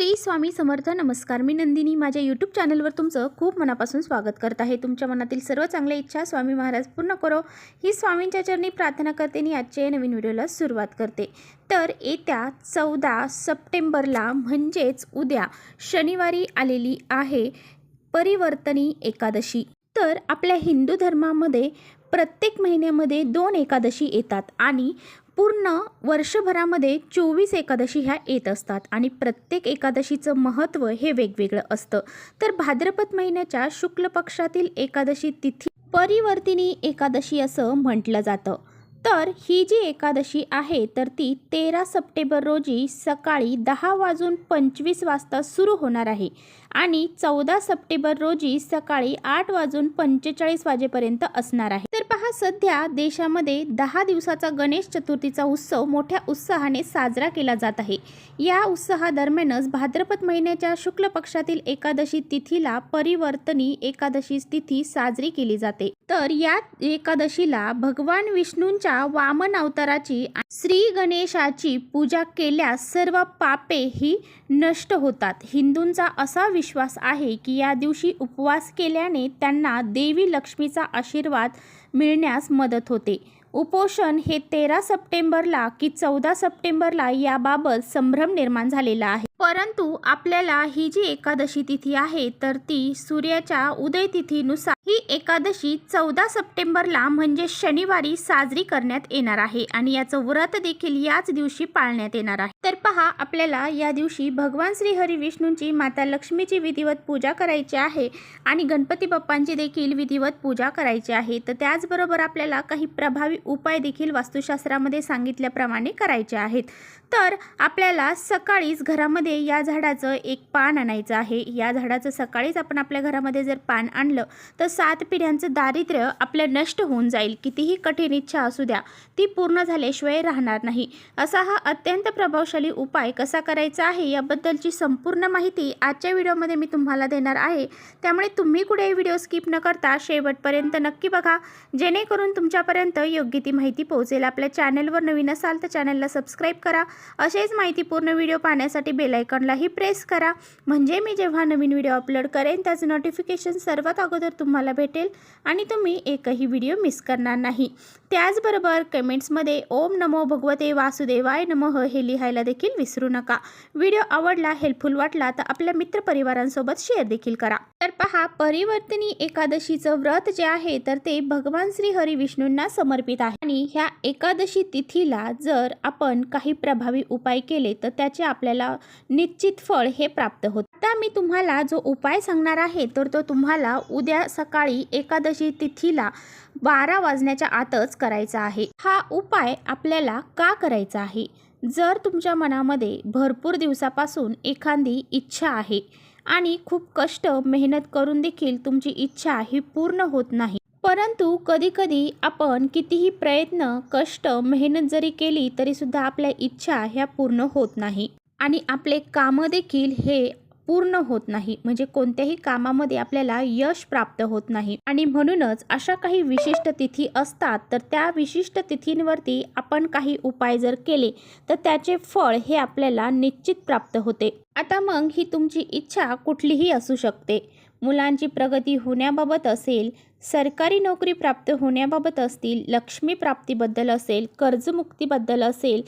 श्री स्वामी समर्थ नमस्कार. मी नंदिनी. माझ्या यूट्यूब चॅनलवर तुमचं खूप मनापासून स्वागत करत आहे. तुमच्या मनातील सर्व चांगल्या इच्छा स्वामी महाराज पूर्ण करो. ही स्वामींच्या चरणी प्रार्थना करते आणि आजच्या या नवीन व्हिडिओला सुरुवात करते. तर येत्या चौदा सप्टेंबरला म्हणजेच उद्या शनिवारी आलेली आहे परिवर्तनी एकादशी. तर आपल्या हिंदू धर्मामध्ये प्रत्येक महिन्यामध्ये दोन एकादशी येतात आणि पूर्ण वर्षभरामध्ये चोवीस एकादशी ह्या येत असतात आणि प्रत्येक एकादशीचं महत्त्व हे वेगवेगळं असतं. तर भाद्रपद महिन्याच्या शुक्ल पक्षातील एकादशी तिथी परिवर्तिनी एकादशी असं म्हटलं जातं. तर ही जी एकादशी आहे तर ती तेरा सप्टेंबर रोजी सकाळी दहा वाजून पंचवीस वाजता सुरू होणार आहे. आणि चौदा सप्टेंबर रोजी सकाळी आठ वाजून पंचेचाळीस वाजेपर्यंत असणार आहे. तर पहा सध्या देशामध्ये दहा दिवसाचा गणेश चतुर्थीचा उत्सव मोठ्या उत्साहाने साजरा केला जात आहे. या उत्साहादरम्यानच भाद्रपद महिन्याच्या शुक्ल पक्षातील एकादशी तिथीला परिवर्तनी एकादशी तिथी साजरी केली जाते. तर या एकादशीला भगवान विष्णूंच्या वामन अवताराची श्री गणेशाची पूजा केल्यास सर्व पापे ही नष्ट होतात. हिंदूंचा असा विश्वास आहे की या दिवशी उपवास केल्याने त्यांना देवी लक्ष्मीचा आशीर्वाद मिळण्यास मदत होते. उपोषण हे तेरा सप्टेंबरला की चौदा सप्टेंबरला याबाबत संभ्रम निर्माण झालेला आहे. परंतु आपल्याला ही जी एकादशी तिथी आहे तर ती सूर्याच्या उदय तिथीनुसार ही एकादशी चौदा सप्टेंबरला म्हणजे शनिवारी साजरी करण्यात येणार आहे आणि याचं व्रत देखील याच दिवशी पाळण्यात येणार आहे. तर पहा आपल्याला या दिवशी भगवान श्री हरी विष्णूंची माता लक्ष्मीची विधिवत पूजा करायची आहे आणि गणपती बाप्पांची देखील विधिवत पूजा करायची आहे. तर त्याचबरोबर आपल्याला काही प्रभावी उपाय देखील वास्तुशास्त्रामध्ये सांगितल्याप्रमाणे करायचे आहेत. तर आपल्याला सकाळीच घरामध्ये या झाडाचं एक पान आणायचं आहे. या झाडाचं सकाळीच आपण आपल्या घरामध्ये जर पान आणलं तर सात पिढ्यांचं दारिद्र्य आपलं नष्ट होऊन जाईल. कितीही कठीण इच्छा असू द्या ती पूर्ण झाल्याशिवाय राहणार नाही. असा हा अत्यंत प्रभावशाली उपाय कसा करायचा आहे याबद्दलची संपूर्ण माहिती आजच्या व्हिडिओमध्ये मी तुम्हाला देणार आहे. त्यामुळे तुम्ही कुठेही व्हिडिओ स्किप न करता शेवटपर्यंत नक्की बघा. जेणेकरून तुमच्यापर्यंत योग्य ती माहिती पोहोचेल. आपल्या चॅनलवर नवीन असाल तर चॅनलला सबस्क्राईब करा. असेच माहितीपूर्ण व्हिडिओ पाहण्यासाठी बेलायकॉनलाही प्रेस करा. म्हणजे मी जेव्हा नवीन व्हिडिओ अपलोड करेन त्याचं नोटिफिकेशन सर्वात अगोदर तुम्हाला भेटेल आणि तुम्ही एकही व्हिडिओ मिस करणार नाही. त्याचबरोबर कमेंट्समध्ये ओम नमो भगवते वासुदेवाय नमः हे लिहायला देखील विसरू नका. व्हिडिओ आवडला हेल्पफुल वाटला तर आपल्या मित्रपरिवारांसोबत शेअर देखील करा. तर पहा परिवर्तनी एकादशीचं व्रत जे आहे तर ते भगवान श्री हरी विष्णूंना समर्पित आहे. आणि ह्या एकादशी तिथीला जर आपण काही प्रभावी उपाय केले तर त्याचे आपल्याला निश्चित फळ हे प्राप्त होत. आता मी तुम्हाला जो उपाय सांगणार आहे तर तो तुम्हाला उद्या सकाळी एकादशी तिथीला बारा वाजण्याच्या आतच करायचा आहे. हा उपाय आपल्याला का करायचा आहे? जर तुमच्या मनामध्ये भरपूर दिवसापासून एखादी इच्छा आहे आणि खूप कष्ट मेहनत करून देखील तुमची इच्छा ही पूर्ण होत नाही परंतु कधीकधी आपण कितीही प्रयत्न कष्ट मेहनत जरी केली तरीसुद्धा आपल्या इच्छा ह्या पूर्ण होत नाही. आणि आपले कामं देखील हे पूर्ण होत नाही. म्हणजे कोणत्याही कामामध्ये आपल्याला यश प्राप्त होत नाही. आणि म्हणूनच अशा काही विशिष्ट तिथी असतात तर त्या विशिष्ट तिथींवरती आपण काही उपाय जर केले तर त्याचे फळ हे आपल्याला निश्चित प्राप्त होते. आता मग ही तुमची इच्छा कुठलीही असू शकते. मुलांची प्रगती होण्याबाबत असेल सरकारी नोकरी प्राप्त होण्याबाबत असतील लक्ष्मी प्राप्तीबद्दल असेल कर्जमुक्तीबद्दल असेल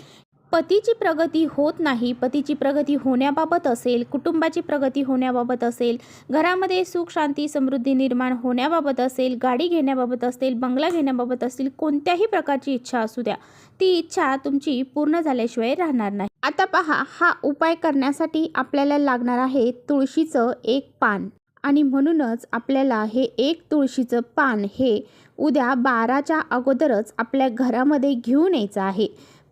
पतीची प्रगती होत नाही पतीची प्रगती होण्याबाबत असेल कुटुंबाची प्रगती होण्याबाबत असेल घरामध्ये सुख शांती समृद्धी निर्माण होण्याबाबत असेल गाडी घेण्याबाबत असेल बंगला घेण्याबाबत असेल कोणत्याही प्रकारची इच्छा असू द्या ती इच्छा तुमची पूर्ण झाल्याशिवाय राहणार नाही. आता पहा हा उपाय करण्यासाठी आपल्याला लागणार आहे तुळशीचं एक पान. आणि म्हणूनच आपल्याला हे एक तुळशीचं पान हे उद्या बाराच्या अगोदरच आपल्या घरामध्ये घेऊन यायचं आहे.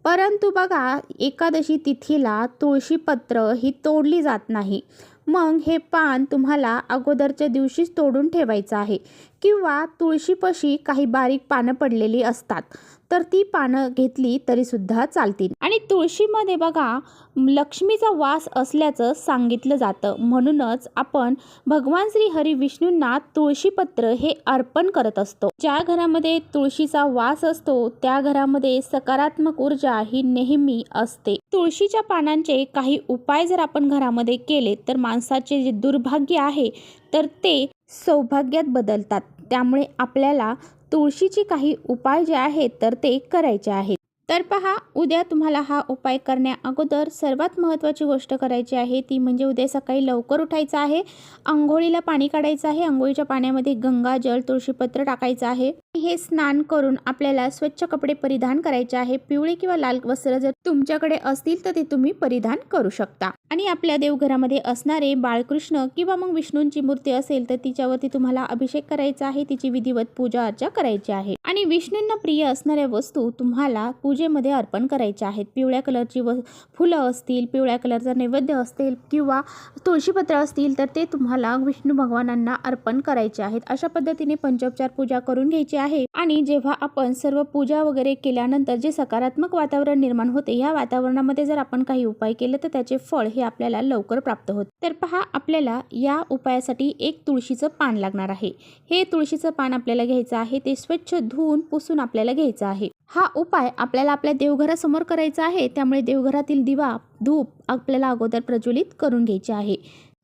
परंतु बघा एकादशी तिथीला तुळशीपत्र ही तोडली जात नाही. मग हे पान तुम्हाला अगोदरच्या दिवशीच तोडून ठेवायचं आहे. किंवा तुळशीपाशी काही बारीक पानं पडलेली असतात तर ती पानं घेतली तरीसुद्धा चालतील. आणि तुळशीमध्ये बघा लक्ष्मीचा वास असल्याचं सांगितलं जातं. म्हणूनच आपण भगवान श्री हरी विष्णूंना तुळशीपत्र हे अर्पण करत असतो. ज्या घरामध्ये तुळशीचा वास असतो त्या घरामध्ये सकारात्मक ऊर्जा ही नेहमी असते. तुळशीच्या पानांचे काही उपाय जर आपण घरामध्ये केले तर माणसाचे जे दुर्भाग्य आहे तर ते सौभाग्यात बदलतात. त्यामुळे आपल्याला तुळशीचे काही उपाय जे आहेत तर ते करायचे आहेत. तर पहा उद्या तुम्हाला हा उपाय करण्या अगोदर सर्वात महत्त्वाची गोष्ट करायची आहे ती म्हणजे उद्या सकाळी लवकर उठायचं आहे. आंघोळीला पाणी काढायचं आहे. आंघोळीच्या पाण्यामध्ये गंगाजल तुळशीपत्र टाकायचं आहे. हे स्नान करून आपल्याला स्वच्छ कपडे परिधान करायचे आहे. पिवळे किंवा लाल वस्त्र जर तुमच्याकडे असतील तर ते तुम्ही परिधान करू शकता. आणि आपल्या देवघरामध्ये असणारे बाळकृष्ण किंवा मग विष्णूंची मूर्ती असेल तर तिच्यावरती तुम्हाला अभिषेक करायचा आहे. तिची विधिवत पूजा अर्चा करायची आहे. आणि विष्णूंना प्रिय असणाऱ्या वस्तू तुम्हाला पूजेमध्ये अर्पण करायच्या आहेत. पिवळ्या कलरची व फुलं असतील पिवळ्या कलरचा नैवेद्य असतील किंवा तुळशीपत्र असतील तर ते तुम्हाला विष्णू भगवानांना अर्पण करायचे आहेत. अशा पद्धतीने पंचोपचार पूजा करून घ्यायची आहे. आणि जेव्हा आपण सर्व पूजा वगैरे केल्यानंतर जे सकारात्मक वातावरण निर्माण होते या वातावरणामध्ये जर आपण काही उपाय केले तर त्याचे फळ हे आपल्याला लवकर प्राप्त होते. तर पहा आपल्याला या उपायासाठी एक तुळशीचं पान लागणार आहे. हे तुळशीचं पान आपल्याला घ्यायचं आहे ते स्वच्छ धुवून पुसून आपल्याला घ्यायचं आहे. हा उपाय आपल्याला आपल्या देवघरासमोर करायचा आहे त्यामुळे देवघरातील दिवा धूप आपल्याला अगोदर प्रज्वलित करून घ्यायचे आहे.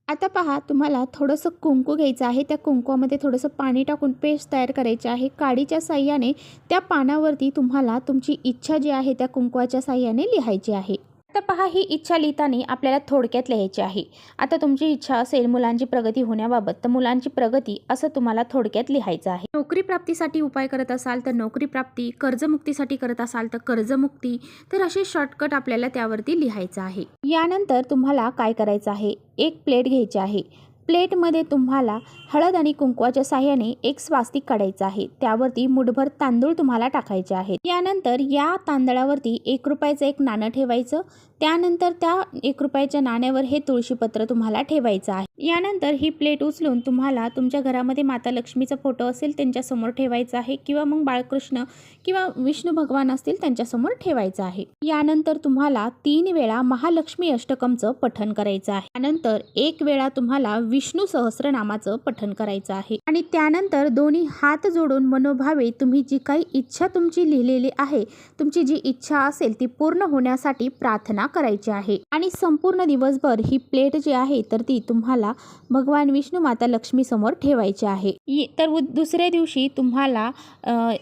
आता पहा तुम्हाला थोडंसं कुंकू घ्यायचं आहे. त्या कुंकूमध्ये थोडंसं पाणी टाकून पेस्ट तयार करायची आहे. काडीच्या साह्याने त्या पानावरती तुम्हाला तुमची इच्छा जी आहे त्या कुंकवाच्या साह्याने लिहायची आहे. आता पहा ही इच्छा लिहिताना आपल्याला थोडक्यात लिहायची आहे. आता तुमची इच्छा असेल मुलांची प्रगती होण्याबाबत तर मुलांची प्रगती असं तुम्हाला थोडक्यात लिहायचं आहे. नोकरी प्राप्तीसाठी उपाय करत असाल तर नोकरी प्राप्ती कर्जमुक्तीसाठी करत असाल तर कर्जमुक्ती तर असे शॉर्टकट आपल्याला त्यावरती लिहायचं आहे. यानंतर तुम्हाला काय करायचं आहे? एक प्लेट घ्यायची आहे. प्लेटमध्ये तुम्हाला हळद आणि कुंकवाच्या साह्याने एक स्वास्तिक काढायचं आहे. त्यावरती मुठभर तांदूळ तुम्हाला टाकायचे आहेत. यानंतर या तांदळावरती एक रुपयाचं एक नाणं ठेवायचं. त्यानंतर त्या एक रुपयाच्या नाण्यावर हे तुळशीपत्र तुम्हाला ठेवायचं आहे. यानंतर ही प्लेट उचलून तुम्हाला तुमच्या घरामध्ये माता लक्ष्मीचा फोटो असेल त्यांच्यासमोर ठेवायचा आहे किंवा मग बाळकृष्ण किंवा विष्णू भगवान असतील त्यांच्यासमोर ठेवायचं आहे. यानंतर तुम्हाला तीन वेळा महालक्ष्मी अष्टकमचं पठण करायचं आहे. त्यानंतर एक वेळा तुम्हाला विष्णू सहस्रनामाचं पठण करायचं आहे. आणि त्यानंतर दोन्ही हात जोडून मनोभावे तुम्ही जी काही इच्छा तुमची लिहिलेली आहे तुमची जी इच्छा असेल ती पूर्ण होण्यासाठी प्रार्थना करायची आहे. आणि संपूर्ण दिवसभर ही प्लेट जी आहे तर ती तुम्हाला भगवान विष्णू माता लक्ष्मी समोर ठेवायची आहे. इ- तर उ- दुसऱ्या दिवशी तुम्हाला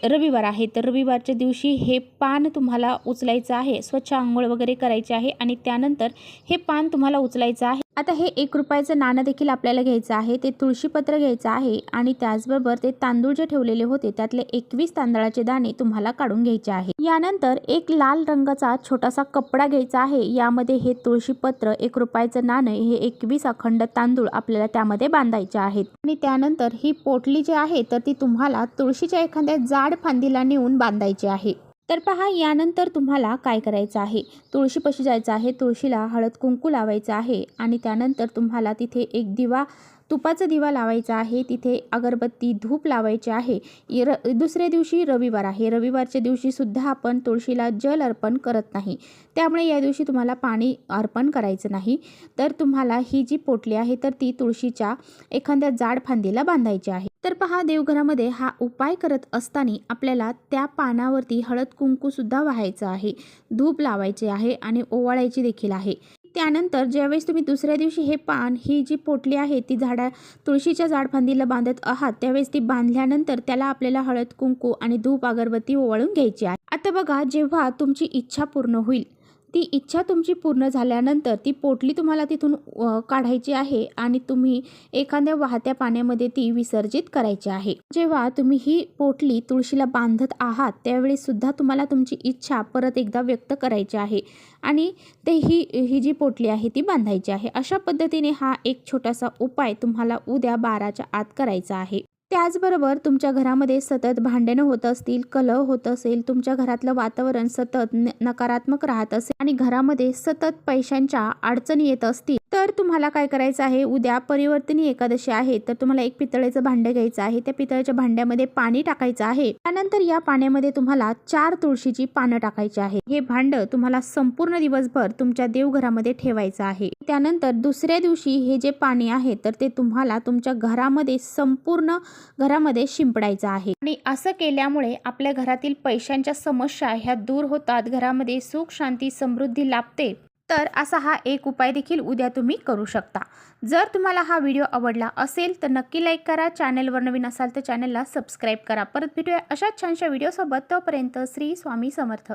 रविवार आहे तर रविवारच्या दिवशी हे पान तुम्हाला उचलायचं आहे स्वच्छ आंघोळ वगैरे करायचे आहे. आणि त्यानंतर हे पान तुम्हाला उचलायचं आहे. आता हे एक रुपयाचं नाणं देखील आपल्याला घ्यायचं आहे. ते तुळशीपत्र घ्यायचं आहे आणि त्याचबरोबर ते तांदूळ जे ठेवलेले होते त्यातले एकवीस तांदळाचे दाणे तुम्हाला काढून घ्यायचे आहे. यानंतर एक लाल रंगाचा छोटासा कपडा घ्यायचा आहे. यामध्ये हे तुळशीपत्र एक रुपयाचं नाणं हे एकवीस अखंड तांदूळ आपल्याला त्यामध्ये बांधायचे आहेत. आणि त्यानंतर ही पोटली जी आहे तर ती तुम्हाला तुळशीच्या एखाद्या जाड फांदीला नेऊन बांधायची आहे. तर पहा यानंतर तुम्हाला काय करायचं आहे? तुळशीपाशी जायचं आहे तुळशीला हळद कुंकू लावायचं आहे आणि त्यानंतर तुम्हाला तिथे एक दिवा तुपाचा दिवा लावायचा आहे. तिथे अगरबत्ती धूप लावायचे आहे. र दुसऱ्या दिवशी रविवार आहे. रविवारच्या दिवशीसुद्धा आपण तुळशीला जल अर्पण करत नाही. त्यामुळे या दिवशी तुम्हाला पाणी अर्पण करायचं नाही. तर तुम्हाला ही जी पोटली आहे तर ती तुळशीच्या एखाद्या जाड फांदीला बांधायची आहे. तर पहा देवघरामध्ये हा उपाय करत असताना आपल्याला त्या पानावरती हळद कुंकूसुद्धा व्हायचं आहे. धूप लावायचे आहे आणि ओवाळायची देखील आहे. त्यानंतर ज्यावेळेस तुम्ही दुसऱ्या दिवशी हे पान ही जी पोटली आहे ती झाडा तुळशीच्या झाडफांदीला बांधत आहात त्यावेळेस ती बांधल्यानंतर त्याला आपल्याला हळद कुंकू आणि धूप अगरबत्ती ओवाळून घ्यायची आहे. आता बघा जेव्हा तुमची इच्छा पूर्ण होईल ती इच्छा तुमची पूर्ण झाल्यानंतर ती पोटली तुम्हाला तिथून काढायची आहे आणि तुम्ही एखाद्या वाहत्या पाण्यामध्ये ती विसर्जित करायची आहे. जेव्हा तुम्ही ही पोटली तुळशीला बांधत आहात त्यावेळी सुद्धा तुम्हाला तुमची इच्छा परत एकदा व्यक्त करायची आहे आणि ते ही ही जी पोटली आहे ती बांधायची आहे. अशा पद्धतीने हा एक छोटासा उपाय तुम्हाला उद्या बाराच्या आत करायचा आहे. त्याचबरोबर तुमच्या घरामध्ये सतत भांडणं होत असतील कलह होत असेल तुमच्या घरातलं वातावरण सतत न- नकारात्मक राहत असेल आणि घरामध्ये सतत पैशांच्या अडचणी येत असतील तर तुम्हाला काय करायचं आहे? उद्या परिवर्तनी एकादशी आहे तर तुम्हाला एक पितळेचं भांडं घ्यायचं आहे. त्या पितळेच्या भांड्यामध्ये पाणी टाकायचं आहे. त्यानंतर या पाण्यामध्ये तुम्हाला चार तुळशीची पानं टाकायची आहे. हे भांड तुम्हाला संपूर्ण दिवसभर तुमच्या देवघरामध्ये ठेवायचं आहे. त्यानंतर दुसऱ्या दिवशी हे जे पाणी आहे तर ते तुम्हाला तुमच्या घरामध्ये संपूर्ण घरामध्ये शिंपडायचं आहे. आणि असं केल्यामुळे आपल्या घरातील पैशांच्या समस्या ह्या दूर होतात. घरामध्ये सुख शांती समृद्धी लाभते. तर असा हा एक उपाय देखील उद्या तुम्ही करू शकता. जर तुम्हाला हा व्हिडिओ आवडला असेल तर नक्की लाईक करा. चॅनलवर नवीन असाल तर चॅनलला सबस्क्राईब करा. परत भेटूया अशाच छानशा व्हिडिओसोबत. तोपर्यंत श्री स्वामी समर्थ.